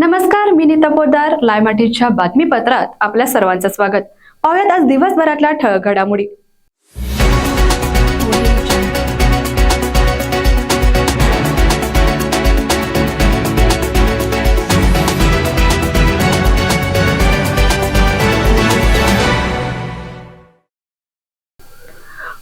नमस्कार मी नीता पोदार लायमाटीच्या बातमीपत्रात आपल्या सर्वांचं स्वागत. पाहुयात आज दिवसभरातल्या ठळक घडामोडी.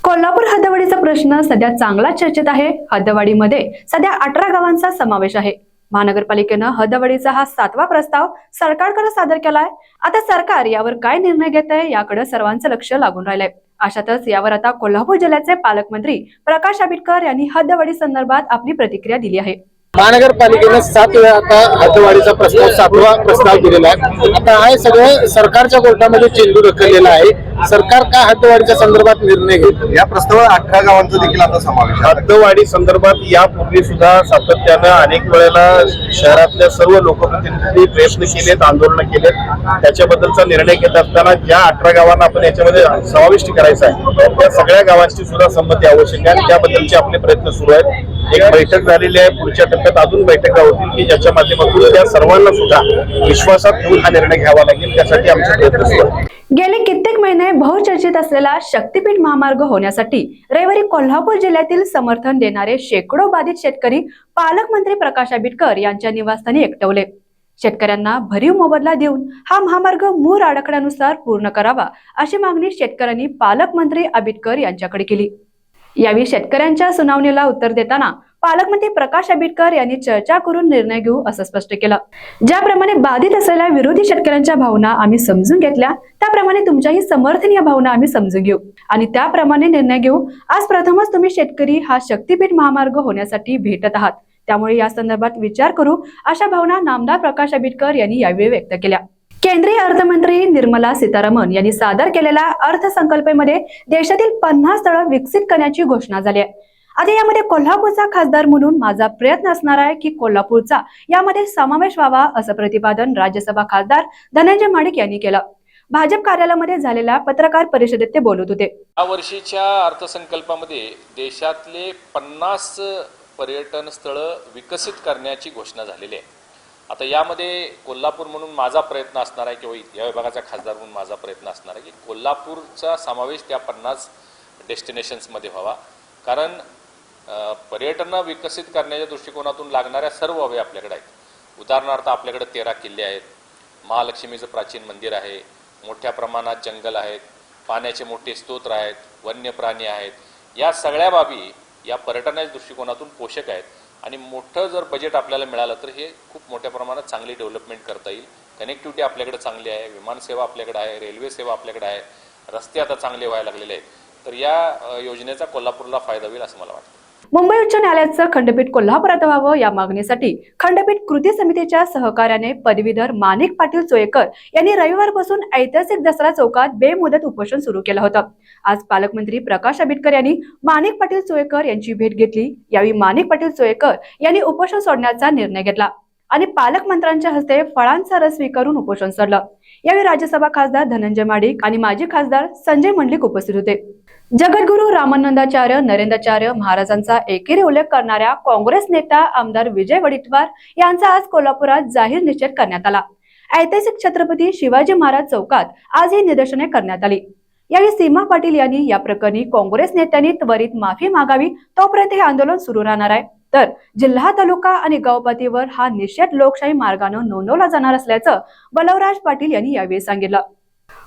कोल्हापूर हद्दवाढीचा प्रश्न सध्या चांगला चर्चेत आहे. हद्दवाढीमध्ये सध्या अठरा गावांचा समावेश आहे. महानगरपालिकेनं हदवडीचा हा सातवा प्रस्ताव सरकारकडे सादर केलाय. आता सरकार यावर काय निर्णय घेत आहे याकडे सर्वांचं लक्ष लागून राहिलंय. अशातच यावर आता कोल्हापूर जिल्ह्याचे पालकमंत्री प्रकाश आंबेडकर यांनी हद्दवाढी संदर्भात आपली प्रतिक्रिया दिली आहे. महानगरपालिकेनं सात वेळा आता हद्दवाढीचा प्रस्ताव सातवा प्रस्ताव दिलेला आहे. आता हे सगळं सरकारच्या कोर्टामध्ये चेंडू ढकललेला आहे. सरकार का हद्दवाढीच्या संदर्भात निर्णय घेत या प्रस्तावात अठरा गावांचा देखील आता समावेश आहे. हद्दवाढी संदर्भात यापूर्वी सुद्धा सातत्यानं अनेक वेळेला शहरातल्या सर्व लोकप्रतिनिधी प्रयत्न केलेत आंदोलन केलेत. त्याच्याबद्दलचा निर्णय घेत असताना ज्या अठरा गावांना आपण याच्यामध्ये समाविष्ट करायचा आहे त्या सगळ्या गावांची सुद्धा संमती आवश्यक आहे आणि त्याबद्दलचे आपले प्रयत्न सुरू आहेत. एक बैठक झालेली आहे पुढच्या टप्प्यात अजून बैठका होतील की ज्याच्या माध्यमातून त्या सर्वांना सुद्धा विश्वासात घेऊन हा निर्णय घ्यावा लागेल त्यासाठी आमचे प्रयत्न सुरू आहेत. गेले कित्येक महिने बहुचर्चित असलेला शक्तीपीठ महामार्ग होण्यासाठी रविवारी कोल्हापूर जिल्ह्यातील समर्थन देणारे शेकडो बाधित शेतकरी पालकमंत्री प्रकाश आंबेडकर यांच्या निवासस्थानी एकटवले. शेतकऱ्यांना भरीव मोबदला देऊन हा महामार्ग मूळ आराखड्यानुसार पूर्ण करावा अशी मागणी शेतकऱ्यांनी पालकमंत्री आंबेडकर यांच्याकडे केली. यावेळी शेतकऱ्यांच्या सुनावणीला उत्तर देताना पालकमंत्री प्रकाश आंबेडकर यांनी चर्चा करून निर्णय घेऊ असं स्पष्ट केलं. ज्याप्रमाणे बाधित असलेल्या विरोधी शेतकऱ्यांच्या भावना आम्ही समजून घेतल्या त्याप्रमाणे तुमच्याही समर्थनीय भावना आम्ही समजून घेऊ. आणि त्याप्रमाणे निर्णय घेऊ. आज प्रथमच तुम्ही शेतकरी हा शक्तीपीठ महामार्ग होण्यासाठी भेटत आहात. त्यामुळे या संदर्भात विचार करू. अशा भावना नामदार प्रकाश आंबेडकर यांनी यावेळी व्यक्त केल्या. केंद्रीय अर्थमंत्री निर्मला सीतारामन यांनी सादर केलेल्या अर्थसंकल्पेमध्ये देशातील पन्नास स्थळं विकसित करण्याची घोषणा झाली आहे. आता यामध्ये कोल्हापूरचा खासदार म्हणून माझा प्रयत्न असणार आहे की कोल्हापूरचा. यामध्ये समावेश व्हावा असं प्रतिपादन राज्यसभा खासदार धनंजय माडिक यांनी केलं. भाजप कार्यालयामध्ये झालेल्या पत्रकार परिषदेत ते बोलत होते. या वर्षीच्या अर्थसंकल्पामध्ये देशातले पन्नास पर्यटन स्थळं विकसित करण्याची घोषणा झालेली आहे. आता यामध्ये कोल्हापूर म्हणून माझा प्रयत्न असणार आहे किंवा या विभागाचा खासदार म्हणून माझा प्रयत्न असणार आहे की कोल्हापूरचा समावेश त्या पन्नास डेस्टिनेशन्समध्ये व्हावा. कारण पर्यटन विकसित करण्याच्या दृष्टिकोनातून लागणाऱ्या सर्व हवे आपल्याकडे आहेत. उदाहरणार्थ आपल्याकडे तेरा किल्ले आहेत. महालक्ष्मीचं प्राचीन मंदिर आहे. मोठ्या प्रमाणात जंगल आहेत. पाण्याचे मोठे स्तोत्र आहेत. वन्य प्राणी आहेत. या सगळ्या बाबी या पर्यटनाच्या दृष्टिकोनातून पोषक आहेत. आणि मोठं जर बजेट आपल्याला मिळालं तर हे खूप मोठ्या प्रमाणात चांगली डेव्हलपमेंट करता येईल. कनेक्टिव्हिटी आपल्याकडे चांगली आहे. विमानसेवा आपल्याकडे आहे. रेल्वे सेवा आपल्याकडे आहे. रस्ते आता चांगले व्हायला लागलेले आहेत. तर या योजनेचा कोल्हापूरला फायदा होईल असं मला वाटतं. मुंबई उच्च न्यायालयाचं खंडपीठ कोल्हापुरात व्हावं या मागणीसाठी खंडपीठ कृती समितीच्या सहकार्याने पदवीधर माणिक पाटील चोयकर यांनी रविवारपासून ऐतिहासिक दसरा चौकात बेमुदत उपोषण सुरू केलं होतं. आज पालकमंत्री प्रकाश आंबेडकर यांनी माणिक पाटील चोयकर यांची भेट घेतली. यावेळी माणिक पाटील चोयकर यांनी उपोषण सोडण्याचा निर्णय घेतला. आणि पालकमंत्र्यांच्या हस्ते फळांचा रस स्वीकारून उपोषण सरलं यावेळी राज्यसभा खासदार धनंजय माडिक आणि माजी खासदार संजय मंडलिक उपस्थित होते. जगद्गुरु रामानंदाचार्य नरेंद्राचार्य महाराजांचा एकेरी उल्लेख करणाऱ्या काँग्रेस नेता आमदार विजय वडेट्टीवार यांचा आज कोल्हापुरात जाहीर निषेध करण्यात आला. ऐतिहासिक छत्रपती शिवाजी महाराज चौकात आज ही निदर्शने करण्यात आली. यावेळी सीमा पाटील यांनी या प्रकरणी काँग्रेस नेत्यांनी त्वरित माफी मागावी तोपर्यंत हे आंदोलन सुरू राहणार आहे. तर जिल्हा तालुका आणि गावपातीवर हा निषेध लोकशाही मार्गानं नोंदवला जाणार असल्याचं बलवराज पाटील यांनी यावेळी सांगितलं.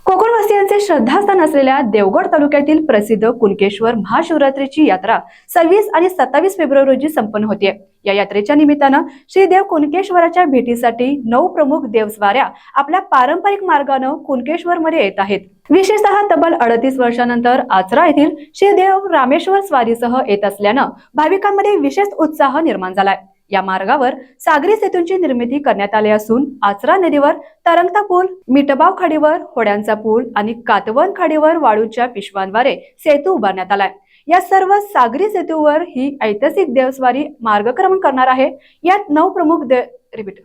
कोकणवासियांचे श्रद्धास्थान असलेल्या देवगड तालुक्यातील प्रसिद्ध कुणकेश्वर महाशिवरात्रीची यात्रा सव्वीस आणि सत्तावीस फेब्रुवारी रोजी संपन्न होते या यात्रेच्या निमित्तानं श्रीदेव कुणकेश्वराच्या भेटीसाठी नऊ प्रमुख देवस्वाऱ्या आपल्या पारंपरिक मार्गानं कुणकेश्वर मध्ये येत आहेत. विशेषतः तब्बल अडतीस वर्षानंतर आचरा येथील श्रीदेव रामेश्वर स्वारीसह येत असल्यानं भाविकांमध्ये विशेष उत्साह निर्माण झालाय. या मार्गावर सागरी सेतूंची निर्मिती करण्यात आली असून आचरा नदीवर तरंगता पूल मिटबाव खाडीवर होड्यांचा पूल आणि कातवन खाडीवर वाळूच्या पिशवांद्वारे सेतू उभारण्यात आलाय. या सर्व सागरी सेतूवर ही ऐतिहासिक देवस्वारी मार्गक्रमण करणार आहे. यात नऊ प्रमुख दे रिपीट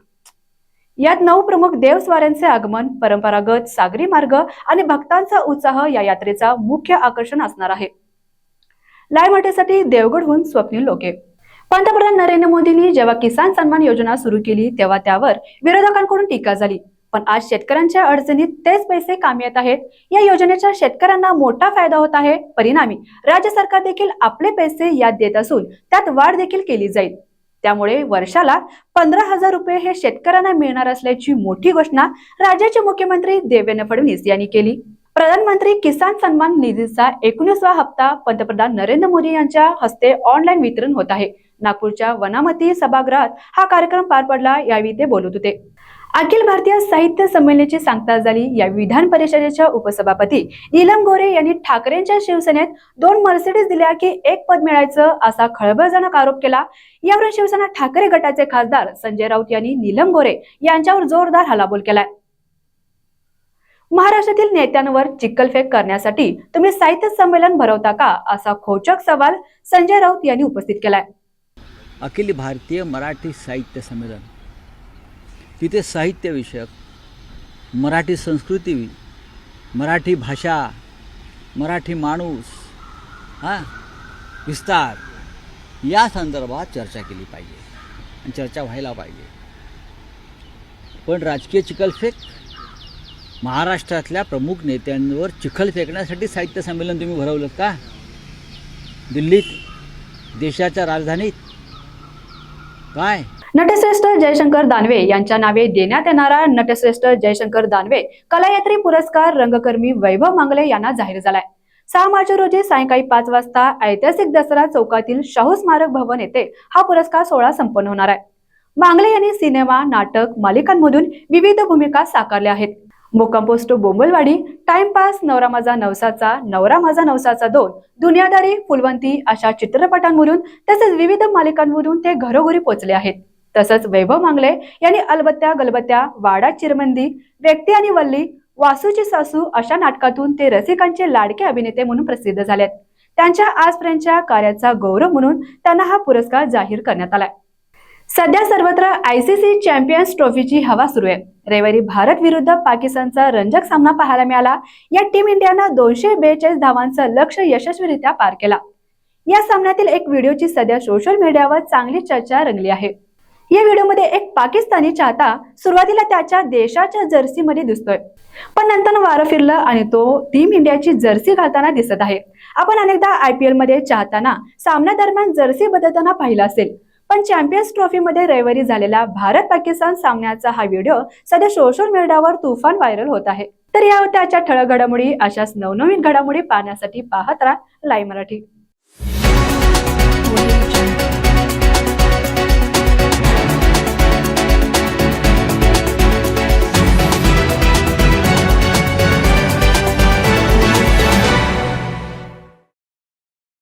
यात नऊ प्रमुख देवस्वाऱ्यांचे आगमन परंपरागत सागरी मार्ग आणि भक्तांचा उत्साह या यात्रेचा मुख्य आकर्षण असणार आहे. लायमाटेसाठी देवगडहून स्वप्नील लोके. पंतप्रधान नरेंद्र मोदींनी जेव्हा किसान सन्मान योजना सुरू केली तेव्हा त्यावर विरोधकांकडून टीका झाली. पण आज शेतकऱ्यांच्या अडचणीत तेच पैसे कामी येत आहेत. या योजनेचा शेतकऱ्यांना मोठा फायदा होत आहे. परिणामी राज्य सरकार देखील आपले पैसे यात देत असून त्यात वाढ देखील केली जाईल. त्यामुळे वर्षाला पंधरा हजार रुपये हे शेतकऱ्यांना मिळणार असल्याची मोठी घोषणा राज्याचे मुख्यमंत्री देवेंद्र फडणवीस यांनी केली. प्रधानमंत्री किसान सन्मान निधीचा एकोणीसवा हप्ता पंतप्रधान नरेंद्र मोदी यांच्या हस्ते ऑनलाईन वितरण होत आहे. नागपूरच्या वनामती सभागृहात हा कार्यक्रम पार पडला यावेळी ते बोलत होते. अखिल भारतीय साहित्य संमेलनाची सांगता झाली. या विधान परिषदेच्या उपसभापती नीलम गोरे यांनी ठाकरेंच्या शिवसेनेत दोन मर्सिडीज दिल्या की एक पद मिळायचं असा खळबळजनक आरोप केला. यावर शिवसेना ठाकरे गटाचे खासदार संजय राऊत यांनी नीलम गोरे यांच्यावर जोरदार हल्लाबोल केलाय. महाराष्ट्रातील नेत्यांवर चिक्कलफेक करण्यासाठी तुम्ही साहित्य संमेलन भरवता का? असा खोचक सवाल संजय राऊत यांनी उपस्थित केलाय. अखिल भारतीय मराठी साहित्य संमेलन. तिथे साहित्यविषयक मराठी संस्कृती मराठी भाषा मराठी माणूस हां विस्तार या संदर्भात चर्चा केली पाहिजे आणि चर्चा व्हायला पाहिजे. पण राजकीय चिखलफेक महाराष्ट्रातल्या प्रमुख नेत्यांवर चिखल फेकण्यासाठी साहित्य संमेलन तुम्ही भरवलं का? दिल्लीत देशाच्या राजधानीत. काय? नटश्रेष्ठ जयशंकर दानवे यांच्या नावे देण्यात येणारा नटश्रेष्ठ जयशंकर दानवे कलायात्री पुरस्कार रंगकर्मी वैभव मांगले यांना जाहीर झालाय. सहा मार्च रोजी सायंकाळी पाच वाजता ऐतिहासिक दसरा चौकातील शाहू स्मारक भवन येथे हा पुरस्कार सोहळा संपन्न होणार आहे. मांगले यांनी सिनेमा नाटक मालिकांमधून विविध भूमिका साकारल्या आहेत. मोकंपोस्ट बोंबलवाडी टाइमपास नवरा माझा नवसाचा नवरा माझा नवसाचा दोन दुनियादारी फुलवंती अशा चित्रपटांमधून तसेच विविध मालिकांमधून ते घरोघरी पोचले आहेत. तसंच वैभव मांगले यांनी अलबत्त्या गलबत्त्या वाडा चिरमंदी व्यक्ती आणि वल्ली वासूची सासू अशा नाटकातून ते रसिकांचे लाडके अभिनेते म्हणून प्रसिद्ध झालेत. त्यांच्या आजपर्यंतच्या कार्याचा गौरव म्हणून त्यांना हा पुरस्कार जाहीर करण्यात आलाय. सध्या सर्वत्र आयसीसी चॅम्पियन्स ट्रॉफीची हवा सुरू आहे. रविवारी भारत विरुद्ध पाकिस्तानचा रंजक सामना पाहायला मिळाला. या टीम इंडियानं दोनशे बेचाळीस धावांचं लक्ष यशस्वीरित्या पार केला. या सामन्यातील एक व्हिडिओची सध्या सोशल मीडियावर चांगली चर्चा रंगली आहे. या व्हिडिओमध्ये एक पाकिस्तानी चाहता सुरुवातीला त्याच्या देशाच्या जर्सीमध्ये दिसतोय. पण नंतर वारं फिरलं आणि तो टीम इंडियाची जर्सी घालताना दिसत आहे. आपण अनेकदा आयपीएलमध्ये चाहताना सामन्यादरम्यान जर्सी बदलताना पाहिलं असेल. पण चॅम्पियन्स ट्रॉफीमध्ये रविवारी झालेला भारत पाकिस्तान सामन्याचा हा व्हिडिओ सध्या सोशल मीडियावर तुफान व्हायरल होत आहे. तर या होत्या आजच्या ठळक घडामोडी अशाच नवनवीन घडामोडी पाहण्यासाठी पाहत राहा लाईव्ह मराठी.